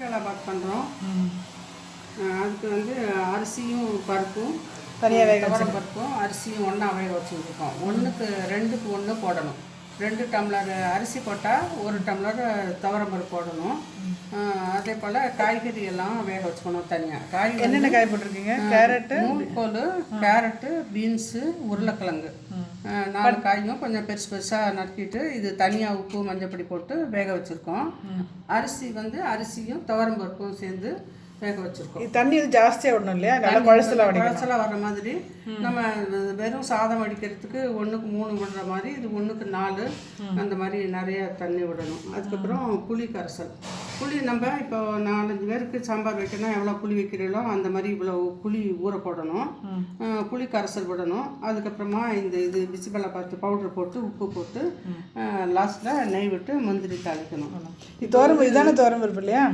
பாத் பண்ணுறோம் அதுக்கு வந்து அரிசியும் பருப்பும் தனியாக வேக பருப்பும் அரிசியும் ஒன்றா வேக வச்சுருக்கோம். ஒன்றுக்கு ரெண்டுக்கு ஒன்று போடணும். ரெண்டு டம்ளர் அரிசி போட்டால் ஒரு டம்ளர் துவரம் பருப்பு போடணும். அதே போல் காய்கறி எல்லாம் வேக வச்சுக்கணும் தனியாக காய்கறி என்னென்ன காய் போட்டிருக்கீங்க? கேரட்டு? நூல்கோல் கேரட்டு பீன்ஸு உருளைக்கிழங்கு. நாலு காயும் கொஞ்சம் பெருசு பெருசாக நறுக்கிட்டு இது தனியாக உப்பு மஞ்சப்பொடி போட்டு வேக வச்சுருக்கோம். அரிசி வந்து அரிசியும் துவரம் பருப்பும் சேர்ந்து வேக வச்சுருக்கோம். இது தண்ணி வந்து ஜாஸ்தியாக விடணும் இல்லையா? நல்லா குழசல வடிக்கணும். குழச்சலா வர்ற மாதிரி. நம்ம வெறும் சாதம் வடிக்கிறதுக்கு ஒன்றுக்கு மூணு விடுற மாதிரி இது ஒன்றுக்கு நாலு அந்த மாதிரி நிறைய தண்ணி விடணும். அதுக்கப்புறம் புளி கரைசல். புளி நம்ம இப்போ நாலஞ்சு பேருக்கு சாம்பார் வைக்கணும் எவ்வளோ புளி வைக்கிறீங்களோ அந்த மாதிரி இவ்வளோ புளி ஊற போடணும். புளி கரைசல் விடணும். அதுக்கப்புறமா இந்த இது பிசிபலா பார்த்து பவுடர் போட்டு உப்பு போட்டு லாஸ்ட்டில் நெய் விட்டு முந்திரி தாளிக்கணும். இது தோரம் இதுதானே தோரம் பருப்பு இல்லையா?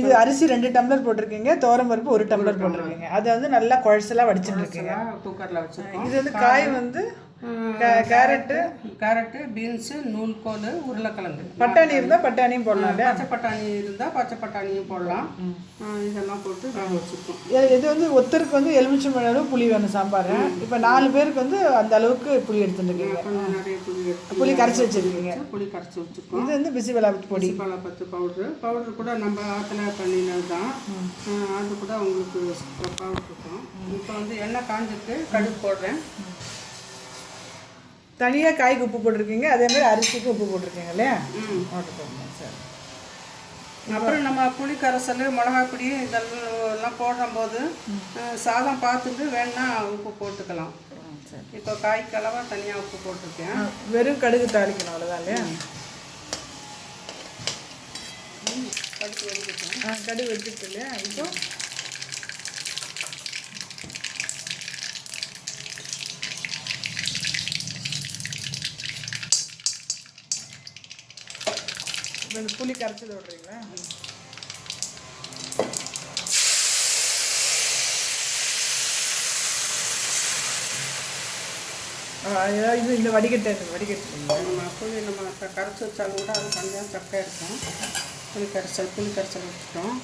இது அரிசி ரெண்டு டம்ளர் போட்டிருக்கீங்க தோரம் பருப்பு ஒரு டம்ளர் போட்டிருக்கீங்க. அது வந்து நல்லா குழசலா வடிச்சுட்டு இருக்கீங்க. குக்கரில் வச்சுருக்கோம். இது வந்து காய் வந்து கேரட்டு கேரட்டு பீன்ஸு நூல்கோல் உருளைக்கிழங்கு. பட்டாணி இருந்தால் பட்டாணியும் போடலாம் பச்சை பட்டாணி இருந்தால் பச்சை பட்டாணியும் போடலாம். இதெல்லாம் போட்டு வேக வச்சுருக்கோம் இது- வந்து ஒருத்தருக்கு வந்து எலுமிச்சம்பழம் அளவு புளி வேணும் சாம்பார். இப்போ நாலு பேருக்கு வந்து அந்த அளவுக்கு புளி எடுத்துட்டுருக்கீங்க நிறைய புளி புளி கரைச்சி வச்சிருக்கீங்க. புளி கரைச்சி வச்சுருக்கோம் இது வந்து பிசி வெளாபத்து பொடி. பத்து பவுட்ரு. பவுட்ரு கூட நம்ம ஆற்றுல பண்ணினது தான். அது கூட உங்களுக்கு பவுட்ரு இருக்கும். இப்போ வந்து எண்ணெய் காஞ்சிட்டு கடுகு போடுறேன். தனியாக காய்க்கு உப்பு போட்டிருக்கீங்க அதே மாதிரி அரிசிக்கு உப்பு போட்டிருக்கீங்க இல்லையா? ம். ஓகே போடுங்க சரி. அப்புறம் நம்ம புளி கரைசல் மிளகாய் பொடி இதெல்லாம் போடும்போது சாதம் பார்த்துட்டு வேணா உப்பு போட்டுக்கலாம். இப்போ காய்க்கு அளவாக தனியாக உப்பு போட்டிருக்கேன். வெறும் கடுகு தாளிக்கணும் அவ்வளோதான் இல்லையா? கடுகு வச்சுட்டு இல்லையா? இப்போ? இந்த புளி கரைச்சி விடுறீங்களா? இது இந்த வடிகட்டை இருக்குது வடிகட்டு. நம்ம புளி நம்ம கரைச்சி வச்சாலும் கூட அது கொஞ்சம் சக்கை இருக்கும். புளி கரைச்சல் புளி கரைச்சல் வச்சுட்டோம்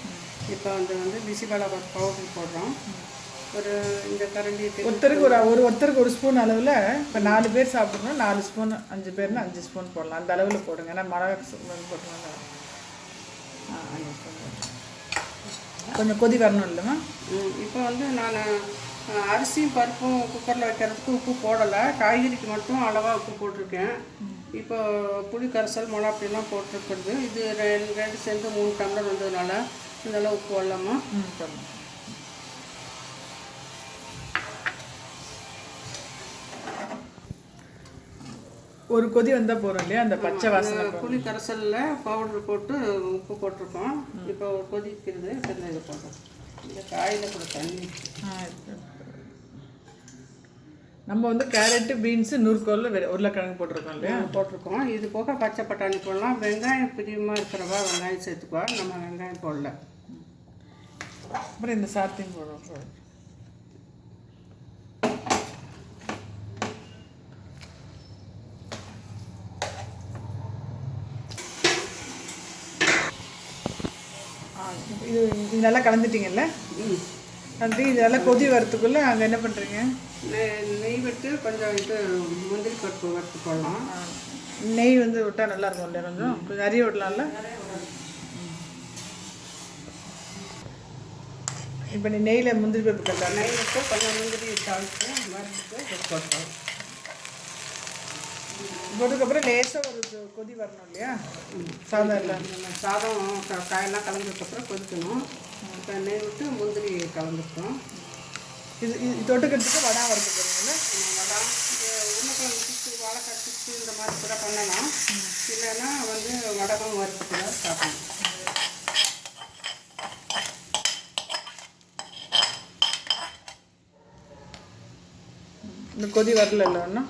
இப்போ வந்து வந்து பிசிபாலா பவுடர் போடுறோம். ஒரு இந்த கரண்டி ஒருத்தருக்கு ஒரு ஒரு ஒருத்தருக்கு ஒரு ஸ்பூன் அளவில் இப்போ நாலு பேர் சாப்பிடணும் நாலு ஸ்பூன் அஞ்சு பேர்னா அஞ்சு ஸ்பூன் போடலாம். அந்த அளவில் போடுங்க. ஏன்னா மிளகா போட்டுருங்க ஆ அஞ்சு ஸ்பூன். கொஞ்சம் கொதி வரணும் இல்லைம்மா? ம், இப்போ வந்து நான் அரிசியும் பருப்பும் குக்கரில் வைக்கிறதுக்கு உப்பு போடலை. காய்கறிக்கு மட்டும் அளவாக உப்பு போட்டிருக்கேன். இப்போ புளி கரைசல் மிளகா அப்படிலாம் போட்டிருக்கிறது. இது ரெண்டு ரெண்டு சேர்ந்து மூணு டம்ளர் வந்ததுனால இந்த அளவு உப்பு வரலாமா ஒரு கொதி வந்தால் போகிறோம் இல்லையா? அந்த பச்சை வாசனை புளி கரைசலில் பவுடர் போட்டு உப்பு போட்டிருக்கோம். இப்போ ஒரு கொதிக்கிறது இந்த இது போட்டோம் இந்த காயில் கூட தண்ணி. நம்ம வந்து கேரட்டு பீன்ஸு நூறுக்கோல் உருளைக்கிழங்கு போட்டிருக்கோம் இல்லையா? போட்டிருக்கோம். இது போக பச்சை பட்டாணி போடலாம். வெங்காயம் பிரியமாக இருக்கிறவா வெங்காயம் சேர்த்துக்குவா. நம்ம வெங்காயம் போடல. அப்புறம் இந்த சாத்தையும் போடுறோம். இது இது நல்லா கலந்துட்டீங்கல்ல? ம். கலந்து இது நல்லா கொதி வரத்துக்குள்ளே அங்கே என்ன பண்ணுறீங்க நெய் விட்டு கொஞ்சம் இது முந்திரி பருப்பு வறுத்து போடலாம். நெய் வந்து விட்டால் நல்லா இருக்கும் இல்லையா கொஞ்சம் நிறைய விடலாம்ல? இப்போ நீ நெய்யில் முந்திரி பருப்பு கட்டா நெய் விட்டு கொஞ்சம் முந்திரி தாளித்து வறுத்துட்டு போட்டோம் போட்டதுக்கப்புறம் லேசாக ஒரு கொதி வரணும் இல்லையா? சாதம் இல்லை சாதம் காயெல்லாம் கலந்ததுக்கப்புறம் கொதிக்கணும். இப்போ நெய் விட்டு முந்திரி கலந்துட்டோம் இது இது தொட்டுக்கிறதுக்கு வடை வறுக்க போகிறீங்கல்ல வடை உருளைக்கிழங்கு சிப்ஸு வாழைக்காய் சிப்ஸு இந்த மாதிரி கூட பண்ணலாம். இல்லைன்னா வந்து வடகம் வறுத்து கூட சாப்பிடலாம். இந்த கொதி வரல இல்லை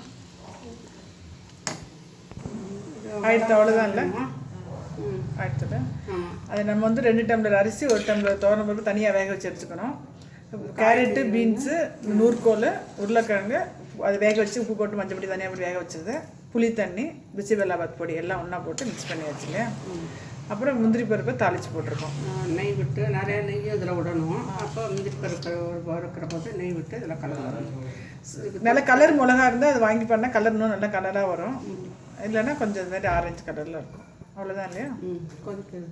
ஆயிடுத்து அவ்வளோதான் இல்லை? ஆயிடுத்தது அது நம்ம வந்து ரெண்டு டம்ளர் அரிசி ஒரு டம்ளர் தோரண பருப்பு தனியாக வேக வச்சு எடுத்துக்கணும். கேரட்டு பீன்ஸு நூற்கோல் உருளைக்கிழங்கு அதை வேக வச்சு உப்பு போட்டு மஞ்சள் பொடி தனியாக போட்டு வேக வச்சது. புளி தண்ணி பிசிபெல்லாபாத் பொடி எல்லாம் ஒன்றா போட்டு மிக்ஸ் பண்ணி வச்சுங்க அப்புறம் முந்திரி பருப்பை தாளித்து போட்டிருக்கோம். நெய் விட்டு நிறையா நெய் இதில் விடணும். அப்போ முந்திரி பருப்பு வறுக்கிற போது நெய் விட்டு இதில் கலந்து வரும் நல்ல கலர் மிளகா இருந்தால் அது வாங்கி பண்ணால் கலர் இன்னும் நல்லா கலராக வரும். இல்லைன்னா கொஞ்சம் இந்த மாதிரி ஆரஞ்சு கலரில் இருக்கும். அவ்வளோதான் இல்லையா? ம் கொதிக்குது